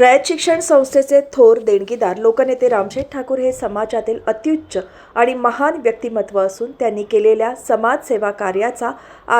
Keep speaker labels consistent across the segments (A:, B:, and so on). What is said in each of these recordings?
A: रयत शिक्षण संस्थेचे थोर देणगीदार लोकनेते रामशेठ ठाकूर हे समाजातील अत्युच्च आणि महान व्यक्तिमत्व असून त्यांनी केलेल्या समाजसेवा कार्याचा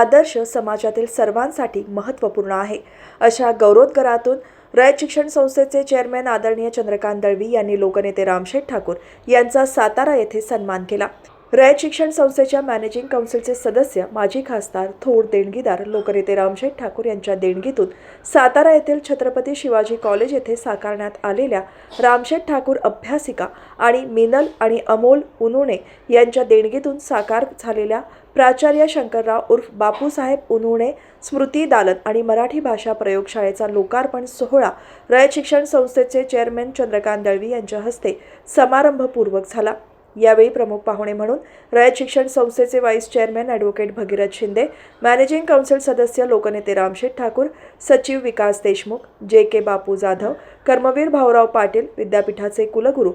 A: आदर्श समाजातील सर्वांसाठी महत्त्वपूर्ण आहे. अशा गौरवोद्गारातून रयत शिक्षण संस्थेचे चेअरमॅन आदरणीय चंद्रकांत दळवी यांनी लोकनेते रामशेठ ठाकूर यांचा सातारा येथे सन्मान केला. रयत शिक्षण संस्थेच्या मॅनेजिंग काउन्सिलचे सदस्य माजी खासदार थोर देणगीदार लोकनेते रामशेठ ठाकूर यांच्या देणगीतून सातारा येथील छत्रपती शिवाजी कॉलेज येथे साकारण्यात आलेल्या रामशेठ ठाकूर अभ्यासिका आणि मिनल आणि अमोल उनुणे यांच्या देणगीतून साकार झालेल्या प्राचार्य शंकरराव उर्फ बापूसाहेब उनुणे स्मृती दालन आणि मराठी भाषा प्रयोगशाळेचा लोकार्पण सोहळा रयत शिक्षण संस्थेचे चेअरमॅन चंद्रकांत दळवी यांच्या हस्ते समारंभपूर्वक झाला. यावेळी प्रमुख पाहुणे म्हणून रयत शिक्षण संस्थेचे vice chairman advocate Bhagirath Shinde managing council सदस्य लोकनेते रामशेठ ठाकूर सचिव विकास देशमुख जे के बापू जाधव कर्मवीर भाऊराव पाटील विद्यापीठाचे कुलगुरू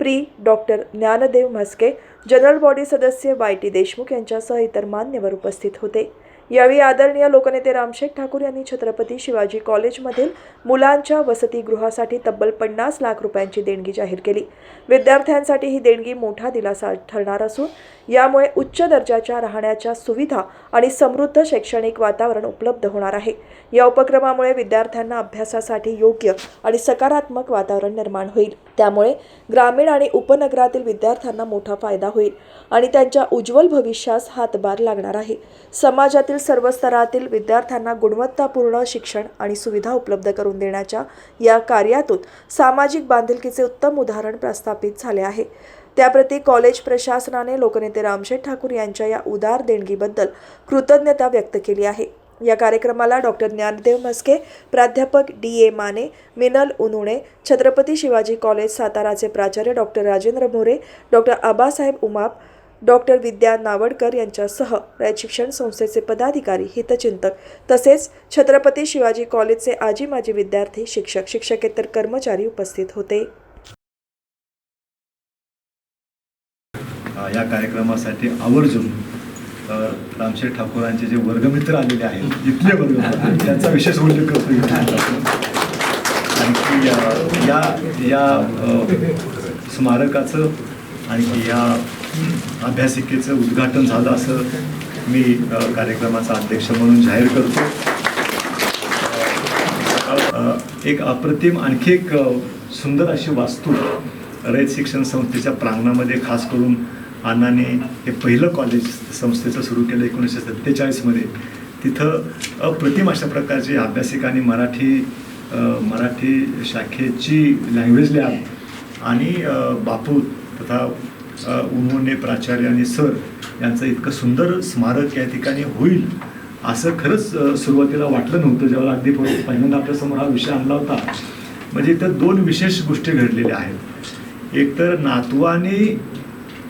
A: pre doctor Dnyandev Mhaske general body सदस्य वाय टी देशमुख यांच्यासह इतर मान्यवर उपस्थित होते. यावेळी आदरणीय लोकनेते रामशेख ठाकूर यांनी छत्रपती शिवाजी कॉलेजमधील मुलांच्या वसतिगृहासाठी तब्बल पन्नास लाख रुपयांची देणगी जाहीर केली. विद्यार्थ्यांसाठी ही देणगी मोठा दिलासा ठरणार असून यामुळे उच्च दर्जाच्या राहण्याच्या सुविधा आणि समृद्ध शैक्षणिक वातावरण उपलब्ध होणार आहे. या उपक्रमामुळे विद्यार्थ्यांना अभ्यासासाठी योग्य आणि सकारात्मक वातावरण निर्माण होईल. त्यामुळे ग्रामीण आणि उपनगरातील विद्यार्थ्यांना मोठा फायदा होईल आणि त्यांच्या उज्ज्वल भविष्यास हातभार लागणार आहे. समाजातील सर्व स्तरातील विद्यार्थ्यांना गुणवत्तापूर्ण शिक्षण आणि सुविधा उपलब्ध करून देण्याच्या या कार्यातून सामाजिक बांधिलकीचे उत्तम उदाहरण प्रस्थापित झाले आहे. त्याप्रती कॉलेज प्रशासनाने लोकनेते रामशेठ ठाकूर यांच्या या उदार देणगीबद्दल कृतज्ञता व्यक्त केली आहे. या कार्यक्रमाला डॉक्टर ज्ञानदेव म्हस्के प्राध्यापक D. A. Mane Minal Unune Chhatrapati Shivaji college साताराचे प्राचार्य doctor Rajendra More doctor Abasaheb Umap doctor Vidya Navadkar यांच्यासह रयत शिक्षण संस्थेचे पदाधिकारी हितचिंतक. तसेच छत्रपती शिवाजी कॉलेजचे आजी माजी विद्यार्थी शिक्षक शिक्षकेतर कर्मचारी उपस्थित होते.
B: या कार्यक्रमासाठी आवर्जून रामशेठ ठाकूरांचे जे वर्गमित्र आलेले आहेत इथले वर्गमित्र त्यांचा विशेष उल्लेख करतो आणखी या या स्मारकाचं आणखी या अभ्यासिकेचं उद्घाटन झालं असं मी कार्यक्रमाचा अध्यक्ष म्हणून जाहीर करतो. एक अप्रतिम आणखी एक सुंदर अशी वास्तू रयत शिक्षण संस्थेच्या प्रांगणामध्ये खास करून अण्णाने हे पहिलं कॉलेज संस्थेचं सुरू केलं एकोणीसशे सत्तेचाळीसमध्ये. तिथं अप्रतिम अशा प्रकारची आणि मराठी मराठी शाखेची लँग्वेज लॅब आणि बापू तथा अ, प्राचार्य आणि सर यांचं इतकं सुंदर स्मारक या ठिकाणी होईल असं खरंच सुरुवातीला वाटलं नव्हतं. जेव्हा अगदी पहिल्यांदा आपल्यासमोर हा विषय आणला होता. म्हणजे इथं दोन विशेष गोष्टी घडलेल्या आहेत. एकतर नातवाने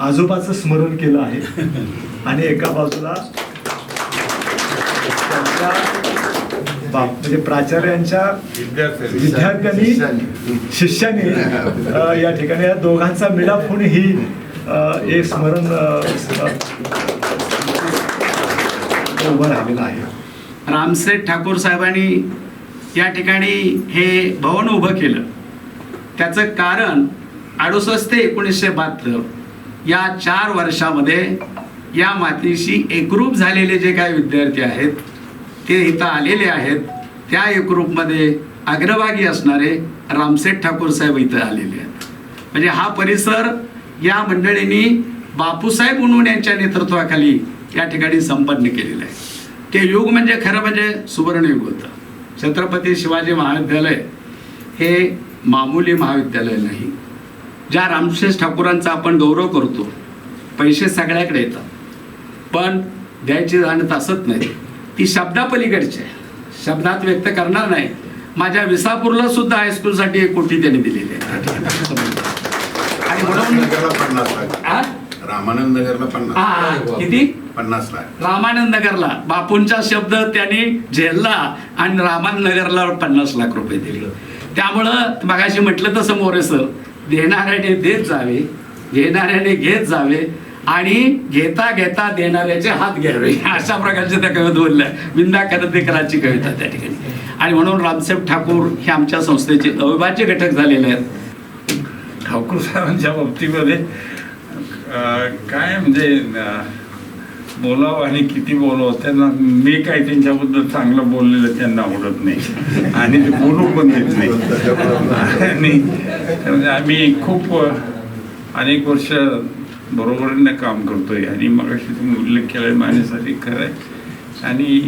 B: आजोबाचं स्मरण केलं आहे. आणि एका बाजूला म्हणजे प्राचार्यांच्या विद्यार्थ्यांनी. शिष्याने अ, या ठिकाणी या दोघांचा मिलाप होणे ही अ, एक स्मरण उभं राहिलेलं आहे.
C: रामसेठ ठाकूर साहेबांनी या ठिकाणी हे भवन उभं केलं. त्याचं कारण अडुसष्ट ते एकोणीसशे बहात्तर. या चार वर्षामध्ये या मातीशी एकरूप झालेले जे काही विद्यार्थी आहेत ते इथं आलेले आहेत त्या एकरूपमध्ये अग्रभागी असणारे रामसेठ ठाकूर साहेब इथं आलेले आहेत. म्हणजे हा परिसर या मंडळींनी बापूसाहेब उनून यांच्या नेतृत्वाखाली या ठिकाणी संपन्न केलेलं आहे. ते युग म्हणजे खरं म्हणजे सुवर्णयुग होतं. छत्रपती शिवाजी महाविद्यालय हे मामूली महाविद्यालय नाही. ज्या रामशेष ठाकूरांचा आपण गौरव करतो पैसे सगळ्याकडे येतात. पण द्यायची जाणत असत नाही. ती शब्दापलीकडची आहे. शब्दात व्यक्त करणार नाही. माझ्या विसापूरला सुद्धा हायस्कूलसाठी एक कोटी त्यांनी दिलेली आहे. आणि म्हणून?
D: रामानंद नगरला पन्नास
C: किती?
D: पन्नास लाख.
C: रामानंद नगरला. बापूंचा शब्द त्यांनी झेलला आणि रामानंद नगरला पन्नास लाख रुपये दिले. त्यामुळं मगाशी म्हटलं तसं मोरेसर देणाऱ्याने देत जावे घेणाऱ्याने घेत जावे आणि घेता घेता देणाऱ्याचे हात घ्यावे. अशा प्रकारचे त्या कविता बोलल्या. विंदा करते कविता त्या ठिकाणी. आणि म्हणून रामसाहेब ठाकूर हे आमच्या संस्थेचे अविभाज्य घटक झालेले आहेत.
E: ठाकूर साहेबांच्या बाबतीमध्ये काय म्हणजे बोलावं आणि किती बोलावं त्यांना मी काही त्यांच्याबद्दल चांगलं बोललेलं त्यांना आवडत नाही. आणि ते बोलू पण देत नाही. आणि आम्ही खूप अनेक वर्ष बरोबरीने काम करतोय. आणि मग तुम्ही उल्लेख केलाय माझ्यासाठी खरं आहे. आणि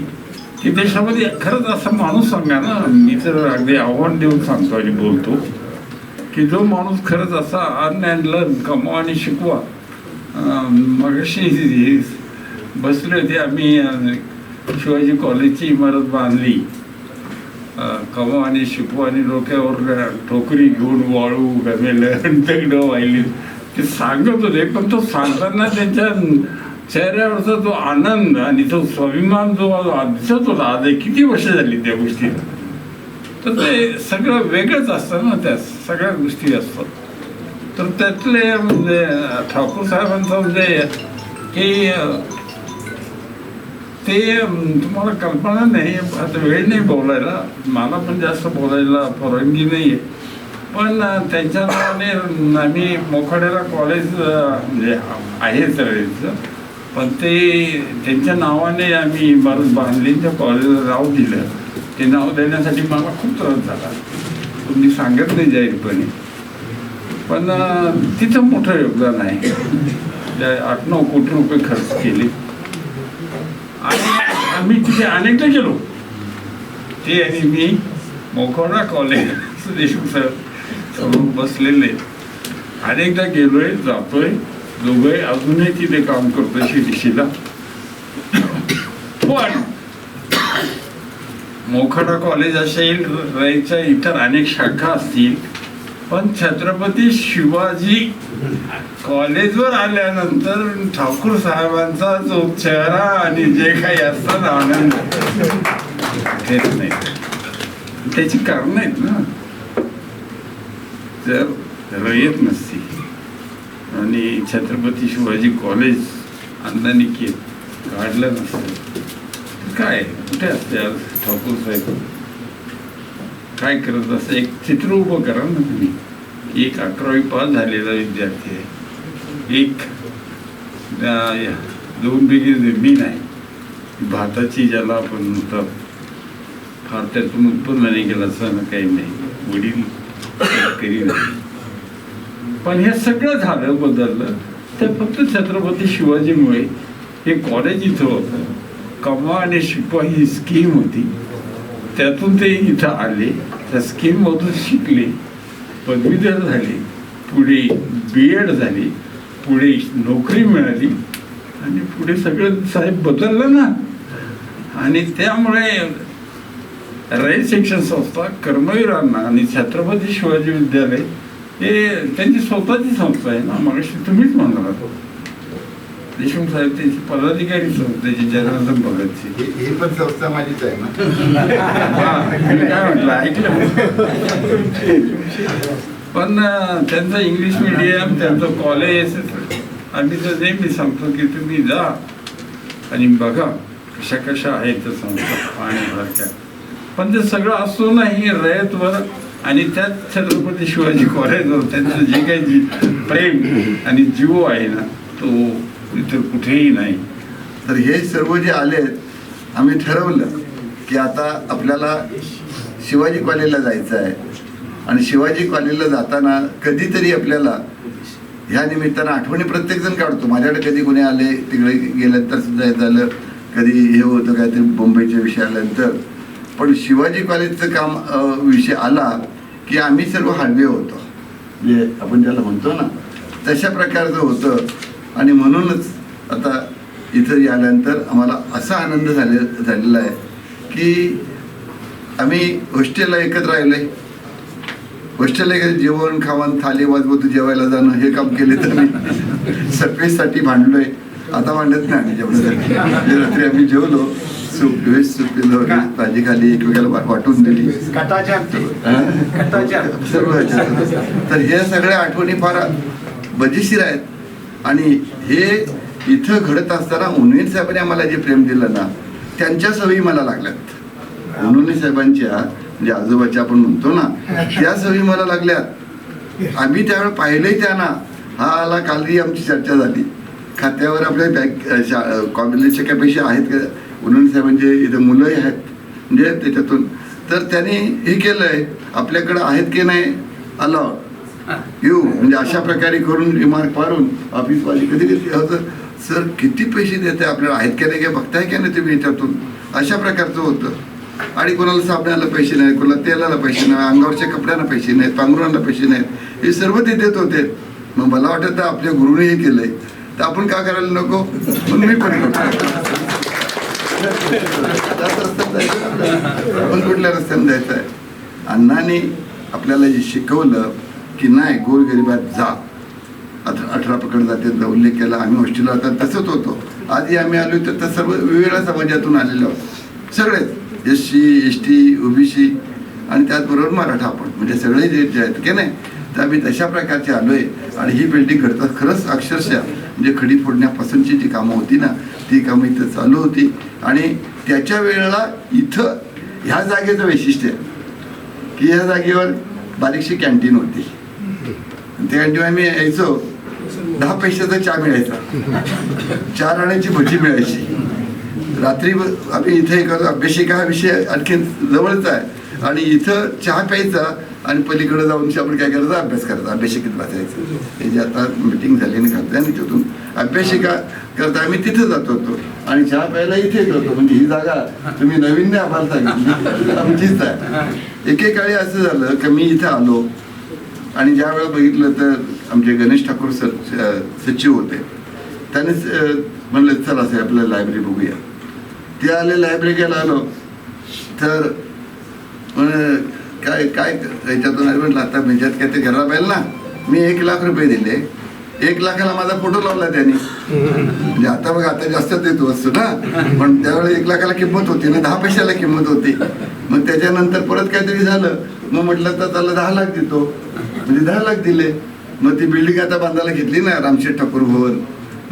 E: की देशामध्ये खरंच असा माणूस सांगा ना मी तर अगदी आव्हान देऊन सांगतो आणि बोलतो की जो माणूस खरंच असा अर्न अँड लर्न कमवा आणि शिकवा मग बसले होते आम्ही शिवाजी कॉलेजची इमारत बांधली. अं, आणि शिकवा आणि डोक्यावर टोकरी घेऊन वाळू गमेलं दगडं वाहिली. ते सांगत होते पण तो सांगताना त्यांच्या चेहऱ्यावरचा जो आनंद आणि तो स्वाभिमान जो दिसत होता आज किती वर्ष झाली त्या गोष्टीला तर ते सगळं वेगळंच असतं ना त्या सगळ्या गोष्टी असतात. तर त्यातले म्हणजे ठाकूर साहेबांचं म्हणजे की ते तुम्हाला कल्पना नाही आता वेळ नाही बोलायला. मला पण जास्त बोलायला परवानगी नाही आहे पण त्यांच्या नावाने आम्ही मोखाड्याला कॉलेज म्हणजे आहे सगळ्यांचं पण ते त्यांच्या नावाने आम्ही भारत बांधलींच्या कॉलेजला नाव दिलं. ते नाव देण्यासाठी मला खूप त्रास झाला. तुम्ही सांगत नाही जाहीरपणे. पण तिथं मोठं योगदान आहे. त्या आठ नऊ कोटी रुपये खर्च केले. आणि आम्ही तिथे अनेकदा गेलो. ते आणि मी मोखोडा कॉलेज देशमुख सर समोर बसलेले. अनेकदा गेलोय जातोय. दोघंही अजूनही तिथे काम करतोय शिरीशीला पण मोखाडा कॉलेज असेल रायच्या इतर अनेक शाखा असतील पण छत्रपती शिवाजी कॉलेजवर आल्यानंतर ठाकूर साहेबांचा जो चेहरा आणि जे काही असतात आनंद हेच नाही. त्याची कारण आहेत ना. जर रयत नसती आणि छत्रपती शिवाजी कॉलेज अण्णांनी के काढलं नसतं काय? कुठे असते आज ठाकूर साहेब? काय करत असं एक चित्र उभं करा ना तुम्ही. एक अकरावी पास झालेला विद्यार्थी आहे. एक या, दोन जमीन आहे भाताची ज्याला आपण म्हणतो फार त्यातून उत्पन्न नाही केलं असं ना काही नाही. वडील शेतकरी नाही. पण हे सगळं झालं बदललं. ते फक्त छत्रपती शिवाजीमुळे हे कॉलेज इथं होतं. कमा आणि शिकवा ही स्कीम होती. त्यातून ते इथं आले. त्या स्कीममधून शिकले. पदवीधर झाले पुढे बी एड झाली पुढे नोकरी मिळाली आणि पुढे सगळं साहेब बदललं ना. आणि त्यामुळे रयत शिक्षण संस्था कर्मवीरांना आणि छत्रपती शिवाजी विद्यालय हे त्यांची स्वतःची संस्था आहे ना. मग तुम्हीच म्हणणार देशमुख साहेब त्यांची पदाधिकारी संस्थेची जनार्दन भगतची
D: ही ही पण संस्था माझीच आहे ना?
E: हा, काय म्हटलं? ऐकलं. पण त्यांचं इंग्लिश मिडियम त्यांचं कॉलेज आम्ही तर नेहमी सांगतो की तुम्ही जा आणि बघा कशा कशा आहेत संस्था पाण्यासारख्या पण ते सगळं असतो नाही रयतवर आणि त्यात छत्रपती शिवाजी कॉलेजवर त्यांचं जे काही जी प्रेम आणि जीव आहे ना तो इतर कुठेही नाही.
F: तर हे सर्व जे आले आहेत आम्ही ठरवलं की आता आपल्याला शिवाजी कॉलेजला जायचं आहे. आणि शिवाजी कॉलेजला जाताना कधीतरी आपल्याला ह्या निमित्तानं आठवणी प्रत्येकजण काढतो. माझ्याकडे कधी कोणी आले तिकडे गेल्यानंतर सुद्धा हे झालं. कधी हे होतं काहीतरी मुंबईच्या विषय आल्यानंतर. पण शिवाजी कॉलेजचं काम विषय आला की आम्ही सर्व हाडवे होतो. जे आपण ज्याला म्हणतो ना तशा प्रकारचं होतं. आणि म्हणूनच आता इथं आल्यानंतर आम्हाला असा आनंद झाले झालेला आहे की आम्ही हॉस्टेलला एकत्र राहिलो. आहे हॉस्टेलला गेलं जेवण खावण थाली वाजवत जेवायला जाणं हे काम केले तर मी सर्विससाठी भांडलोय. आता भांडत नाही आम्ही जेवणासाठी म्हणजे रात्री आम्ही जेवलो सूप व्हेज सूप पिलं भाजी खाली एकमेकाला वाटून दिली. सर्व. तर हे सगळ्या आठवणी फार मजेशीर आहेत. आणि हे इथं घडत असताना उन्नीन साहेबांनी आम्हाला जे प्रेम दिलं ना त्यांच्या सवयी मला लागल्यात. उन्होंने साहेबांच्या म्हणजे आजोबाच्या आपण म्हणतो ना त्या सवयी मला लागल्या आम्ही त्यावेळेला पाहिलंही त्यांना. हा आला कालही आमची चर्चा झाली. खात्यावर आपल्या बँक शा कॉलेजचे काही पैसे आहेत का? उन्होंने साहेबांचे इथं मुलंही आहेत म्हणजे त्याच्यातून. तर त्यांनी हे केलंय आपल्याकडं आहेत की नाही? अलाउड येऊ म्हणजे अशा प्रकारे करून रिमार्क पाडून ऑफिसवाली कधी कधी होतं सर किती पैसे देते आपल्याला आहेत का नाही काय बघताय का नाही तुम्ही याच्यातून? अशा प्रकारचं होतं. आणि कोणाला साबणाला पैसे नाहीत कोणाला तेलाला पैसे नाही अंगावरच्या कपड्यांना पैसे नाहीत पांघरुणाला पैसे नाहीत. हे सर्व ते देत होते. मग मला वाटत तर आपल्या गुरुने हे केलंय. तर आपण का करायला नको? म्हणून मी पण आपण कुठल्या रस्त्याने जायचं आहे अण्णाने आपल्याला जे शिकवलं की नाही गोरगरिबात जा. अठरा अठरा पकड जातीचा उल्लेख केला आम्ही हॉस्टेलला आता तसंच होतो. आधी आम्ही आलो तर त्या सर्व वेगवेगळ्या समाजातून आलेलो आहोत. सगळेच. S C S T OBC आणि त्याचबरोबर मराठा आपण म्हणजे सगळे जे जे आहेत की नाही तर आम्ही तशा प्रकारचे आलो आहे आणि ही बिल्डिंग घडतात खरंच अक्षरशः म्हणजे खडी फोडण्यापासूनची जी कामं होती ना ती कामं इथं चालू होती. आणि त्याच्या वेळेला इथं ह्या जागेचं वैशिष्ट्य आहे की ह्या जागेवर बारीकशी कॅन्टीन होती. त्याशिवाय त्या आम्ही यायचो. दहा पैशाचा चहा मिळायचा. चार आण्याची भजी मिळायची. रात्री आम्ही इथे अभ्यासिका हा विषय आणखीन जवळचा आहे. आणि इथं चहा प्यायचा आणि पलीकडे जाऊन आपण काय करायचं? अभ्यास करायचा. अभ्यासिकेत बसायचं. हे जे आता मिटिंग झाली आणि खाते आणि तिथून अभ्यासिका करता आम्ही तिथे जात होतो. आणि चहा प्यायला इथे येत होतो. म्हणजे ही जागा तुम्ही नवीन नाही आम्हाला सांगितली. आमचीच आहे. एकेकाळी असं झालं. की मी इथे आलो. आणि ज्या वेळेला बघितलं तर आमचे गणेश ठाकूर सर सचिव होते. त्यांनी म्हणलं चला साहेब आपल्याला लायब्ररी बघूया. ते आले लायब्ररी लायब्ररीला आलो. तर काय काय याच्यातून अरे म्हटलं आता म्हणजे काय ते घराला पाहिजे ना मी एक लाख रुपये दिले. एक लाखाला माझा फोटो लावला त्यांनी. म्हणजे आता बघा आता जास्त देतो असतो ना. पण त्यावेळेला एक लाखाला किंमत होती ना दहा पैशाला किंमत होती. मग त्याच्यानंतर परत काहीतरी झालं. मग म्हटलं तर त्याला दहा लाख देतो. म्हणजे दहा लाख दिले. मग ती बिल्डिंग आता बांधायला घेतली ना रामशेठ ठाकूर भवन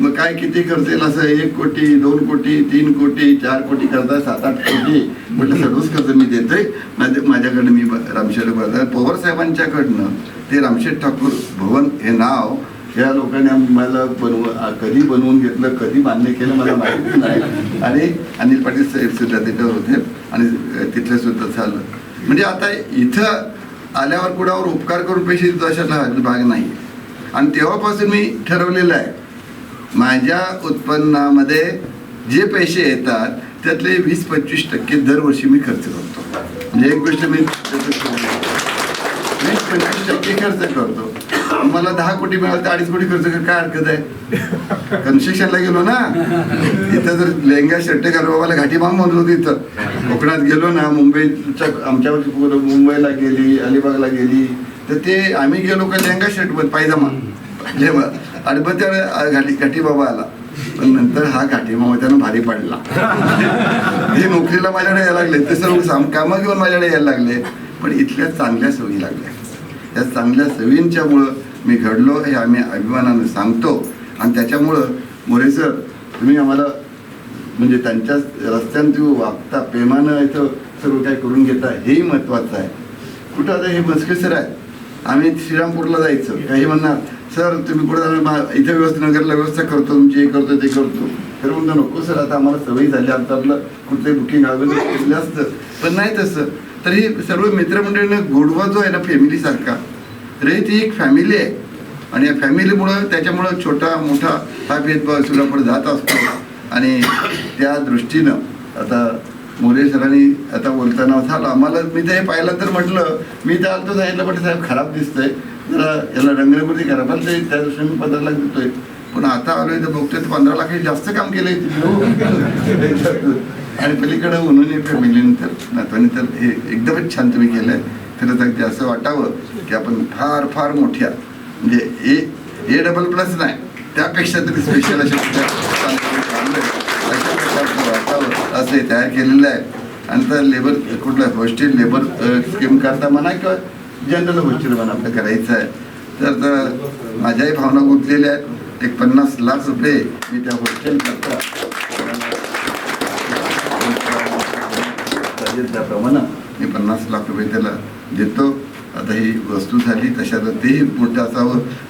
F: मग काय किती खर्च येईल असं? एक कोटी दोन कोटी तीन कोटी चार कोटी करता सात आठ कोटी. म्हटलं सर्वच खर्च मी देतोय. माझ्या माझ्याकडे मी रामशेठ भवन पवार साहेबांच्याकडनं ते रामशेठ ठाकूर भवन हे नाव या लोकांनी आम- मला बनव कधी बनवून घेतलं कधी मान्य केलं मला माहिती नाही. आणि अनिल पाटील साहेब सुद्धा तिथं होते. आणि तिथलं सुद्धा झालं म्हणजे आता इथं आल्यावर कुणावर उपकार करून पैसे देतो अशा भाग नाही. आणि तेव्हापासून मी ठरवलेलं आहे माझ्या उत्पन्नामध्ये जे पैसे येतात त्यातले वीस पंचवीस टक्के दरवर्षी मी खर्च करतो. म्हणजे एक गोष्ट मी पंचवीस टक्के खर्च करतो. मला दहा कोटी मिळालं तर अडीच कोटी खर्च कर काय हरकत आहे? कन्स्ट्रक्शनला गेलो ना इथं जर लेहंगा शर्ट घालून मला घाटी माम म्हणत होती इथं. कोकणात गेलो ना मुंबईच्या आमच्या मुंबईला गेली अलिबागला गेली तर ते आम्ही गेलो का लेहंगा शर्टमध्ये पायजामा. पायजामा. आणि मग त्या घाटी घाटी बाबा आला. पण नंतर हा घाटीमा त्यानं भारी पडला. हे नोकरीला माझ्याकडे यायला लागले ते सर्व कामं घेऊन माझ्याकडे यायला लागले. पण इथल्या चांगल्या सवयी लागल्या. त्या चांगल्या सवयींच्यामुळं मी घडलो हे आम्ही अभिमानानं सांगतो. आणि त्याच्यामुळं मोरे सर तुम्ही आम्हाला म्हणजे त्यांच्या रस्त्यानं तुम्ही वागता प्रेमानं इथं सर्व काही करून घेता हेही महत्त्वाचं आहे. कुठं आता हे मस्के सर आहे आम्ही श्रीरामपूरला जायचं. काही म्हणणार सर तुम्ही कुठं जाणार? इथे व्यवस्था नगरला व्यवस्था करतो तुमची हे करतो ते करतो. तर म्हणतो नको सर आता आम्हाला सवयी झाली आता आपलं कुठलंही बुकिंग अवेलेबल केलेलं असतं. पण नाही तसं. तर ही सर्व मित्रमंडळीनं गोडवा जो आहे ना फॅमिलीसारखा रे ती एक फॅमिली आहे. आणि या फॅमिलीमुळं त्याच्यामुळं छोटा मोठा हा भेदभाव सुद्धा जात असतो. आणि त्या दृष्टीनं आता मोरे सरांनी आता बोलताना झालं. आम्हाला मी ते पाहिलं तर म्हटलं मी तर आलतो सांगितलं पण साहेब खराब दिसतंय. जरा याला रंगरंगोटी करा पण ते त्या दृष्टीने मी पंधरा लाख देतोय पण आता आलोय तर बघतोय तर पंधरा लाख जास्त काम केलंय. आणि पलीकडं उन्होंने फॅमिलीनंतर नातवाने तर हे एकदमच छान तुम्ही केलं आहे खरंच अगदी असं वाटावं की आपण फार फार मोठ्या म्हणजे ए ए डबल प्लस नाही त्यापेक्षा तरी स्पेशल अशा अशा प्रकारचं वाटावं असं हे तयार केलेलं आहे. आणि तर लेबर कुठलं हॉस्टेल लेबर स्कीम करता म्हणा किंवा जनरल हॉस्टेल म्हणा आपलं करायचं आहे. तर तर माझ्याही भावना गुंतलेल्या आहेत. एक पन्नास लाख रुपये मी त्या हॉस्टेल करता. पाहिजे त्याप्रमाणे. मी पन्नास लाख रुपये त्याला देतो. आता ही वस्तू झाली तशाला तेही मोठं असावं.